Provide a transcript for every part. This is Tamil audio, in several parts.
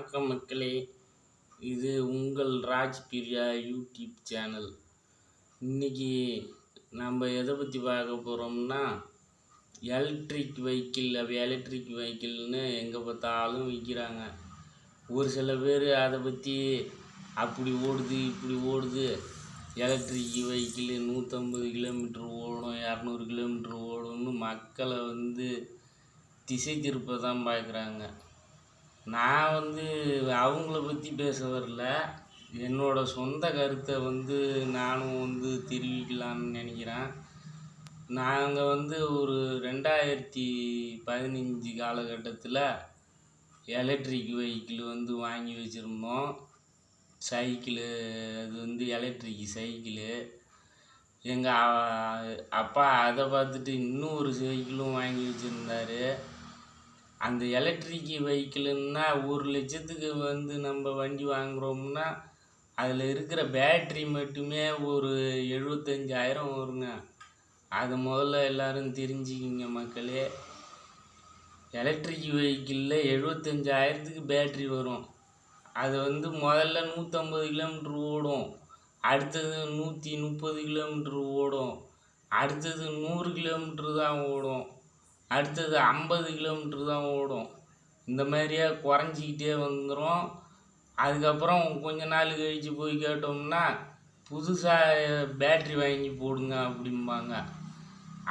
வணக்கம் மக்களே. இது உங்கள் ராஜ் பிரியா யூடியூப் சேனல். இன்றைக்கி நம்ம எதை பற்றி பார்க்க போகிறோம்னா எலக்ட்ரிக் வெஹிக்கிள் அப்படி எலக்ட்ரிக் வெஹிக்கிள்னு எங்கே பார்த்தாலும் விற்கிறாங்க ஒரு சில பேர் அதை பற்றி அப்படி ஓடுது இப்படி ஓடுது. எலக்ட்ரிக் வெஹிக்கிள் நூற்றம்பது கிலோமீட்ரு ஓடும் இரநூறு கிலோமீட்ரு ஓடும்னு மக்களை வந்து திசை திருப்ப தான் பார்க்குறாங்க. நான் வந்து அவங்கள பற்றி பேச வரல. என்னோட சொந்த கருத்தை வந்து நானும் வந்து தெரிவிக்கலான்னு நினைக்கிறேன். நாங்கள் வந்து ஒரு ரெண்டாயிரத்தி பதினஞ்சு காலகட்டத்தில் எலக்ட்ரிக் வெஹிக்கிள் வந்து வாங்கி வச்சுருந்தோம். சைக்கிளு அது வந்து எலக்ட்ரிக் சைக்கிளு. எங்கள் அப்பா அதை பார்த்துட்டு இன்னும் ஒரு சைக்கிளும் வாங்கி வச்சுருந்தாரு. அந்த எலக்ட்ரிக் வெஹிக்கிளுன்னா ஒரு லட்சத்துக்கு வந்து நம்ம வண்டி வாங்குகிறோம்னா அதில் இருக்கிற பேட்ரி மட்டுமே ஒரு எழுபத்தஞ்சாயிரம் வருங்க. அது முதல்ல எல்லோரும் தெரிஞ்சுக்கிங்க மக்களே. எலக்ட்ரிக் வெஹிக்கிளில் எழுபத்தஞ்சாயிரத்துக்கு பேட்ரி வரும். அது வந்து முதல்ல நூற்றம்பது கிலோமீட்ரு ஓடும். அடுத்தது நூற்றி முப்பது கிலோமீட்ரு ஓடும். அடுத்தது நூறு கிலோமீட்ரு தான் ஓடும். அடுத்தது ஐம்பது கிலோமீட்ரு தான் ஓடும். இந்த மாதிரியே குறைஞ்சிக்கிட்டே வந்துடும் அதுக்கப்புறம் கொஞ்ச நாள் கழித்து போய் கேட்டோம்னா புதுசாக பேட்ரி வாங்கி போடுங்க அப்படிம்பாங்க.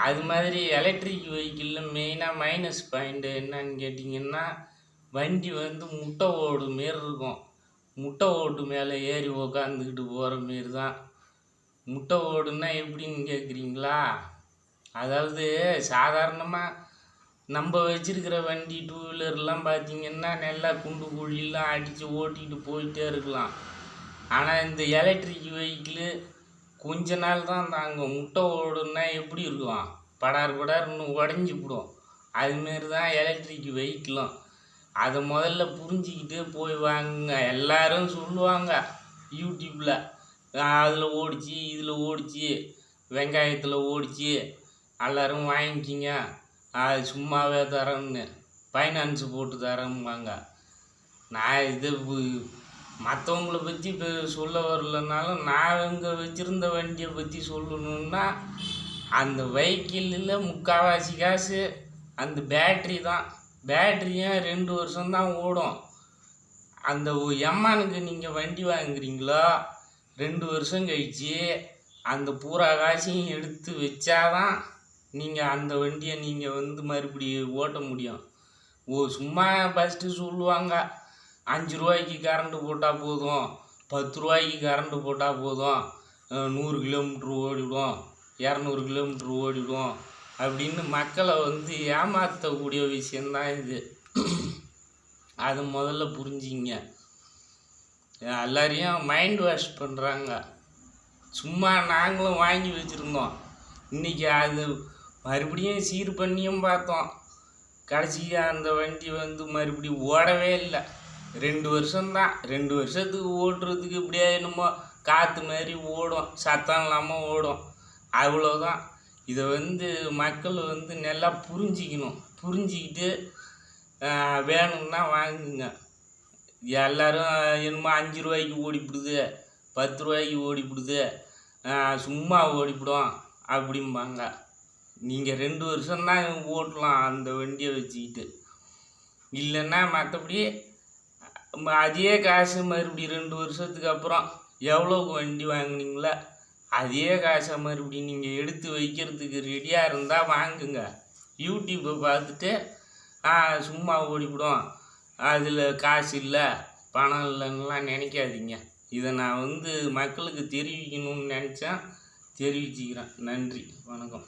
அது மாதிரி எலக்ட்ரிக் வெஹிக்கிளில் மெயினாக மைனஸ் பாயிண்ட்டு என்னன்னு கேட்டிங்கன்னா வண்டி வந்து முட்டை ஓடு மாரி இருக்கும். முட்டை ஓட்டு மேலே ஏறி உக்காந்துக்கிட்டு போகிற மாரி தான். முட்டை ஓடுன்னா எப்படின்னு கேட்குறீங்களா அதாவது சாதாரணமாக நம்ம வச்சிருக்கிற வண்டி டூ வீலர்லாம் பார்த்தீங்கன்னா நல்லா குண்டு குழிலாம் அடித்து ஓட்டிகிட்டு போயிட்டே இருக்கலாம். ஆனால் இந்த எலக்ட்ரிக் வெஹிக்கிளு கொஞ்ச நாள் தான் தாங்கும் முட்டை ஓடுன்னா எப்படி இருக்கும்? படார் படார்னு உடஞ்சி போடும். அதுமாரி தான் எலக்ட்ரிக் வெஹிக்கிளும் அதை முதல்ல புரிஞ்சிக்கிட்டு போய் வாங்குங்க. எல்லாரும் சொல்லுவாங்க யூடியூப்பில் அதில் ஓடிச்சு இதில் ஓடிச்சு வெங்காயத்தில் ஓடிச்சு எல்லோரும் வாங்கிக்கிங்க. அது சும்மாவே தரேன்னு ஃபைனான்ஸு போட்டு தரேன்பாங்க நான் இது மற்றவங்கள பற்றி இப்போ சொல்ல வரலனாலும் நான் இங்கே வச்சுருந்த வண்டியை பற்றி சொல்லணுன்னா அந்த வெஹிக்கிளில் முக்கால்வாசி காசு அந்த பேட்ரி தான். பேட்ரியும் ரெண்டு வருஷம்தான் ஓடும்? அந்த எம்மானுக்கு நீங்கள் வண்டி வாங்குறீங்களோ? ரெண்டு வருஷம் கழிச்சு அந்த பூரா காசையும் எடுத்து வச்சாதான் நீங்கள் அந்த வண்டியை நீங்கள் வந்து மறுபடியும் ஓட்ட முடியும். ஓ சும்மா ஃபஸ்ட்டு சொல்லுவாங்க. அஞ்சு ரூபாய்க்கு கரண்ட்டு போட்டால் போதும். பத்து ரூபாய்க்கு கரண்ட்டு போட்டால் போதும். நூறு கிலோமீட்ரு ஓடிவிடும் இரநூறு கிலோமீட்ரு ஓடிவிடும் அப்படின்னு மக்களை வந்து ஏமாற்றக்கூடிய விஷயந்தான் இது. அது முதல்ல புரிஞ்சிங்க எல்லாரையும் மைண்ட் வாஷ் பண்ணுறாங்க சும்மா நாங்களும் வாங்கி வச்சுருந்தோம். இன்றைக்கி அது மறுபடியும் சீர் பண்ணியும் பார்த்தோம். கடைசியாக அந்த வண்டி வந்து மறுபடியும் ஓடவே இல்லை. ரெண்டு வருஷம்தான். ரெண்டு வருஷத்துக்கு ஓட்டுறதுக்கு இப்படியே என்னமோ காற்று மாதிரி ஓடும். சத்தம் இல்லாமல் ஓடும். அவ்வளோதான் இதை வந்து மக்கள் வந்து நல்லா புரிஞ்சிக்கணும். புரிஞ்சிக்கிட்டு வேணும்னா வாங்குங்க. எல்லோரும் என்னமோ அஞ்சு ரூபாய்க்கு ஓடிப்பிடுது. பத்து ரூபாய்க்கு ஓடிப்பிடுது. சும்மா ஓடிப்பிடும். அப்படிம்பாங்க. நீங்கள் ரெண்டு வருஷம் தான் ஓட்டலாம் அந்த வண்டியை வச்சுக்கிட்டு. இல்லைன்னா மற்றபடி அதே காசு மறுபடியும் ரெண்டு வருஷத்துக்கு அப்புறம் எவ்வளோக்கு வண்டி வாங்குனீங்களோ அதே காசை மறுபடியும் நீங்கள் எடுத்து வைக்கிறதுக்கு ரெடியாக இருந்தால் வாங்குங்க. யூடியூப்பை பார்த்துட்டு சும்மா ஓடிவிடும் அதில் காசு இல்லை பணம் இல்லைன்னுலாம் நினைக்காதீங்க. இதை நான் வந்து மக்களுக்கு தெரிவிக்கணும்னு நினச்சேன். தெரிவிச்சுக்கிறேன். நன்றி. வணக்கம்.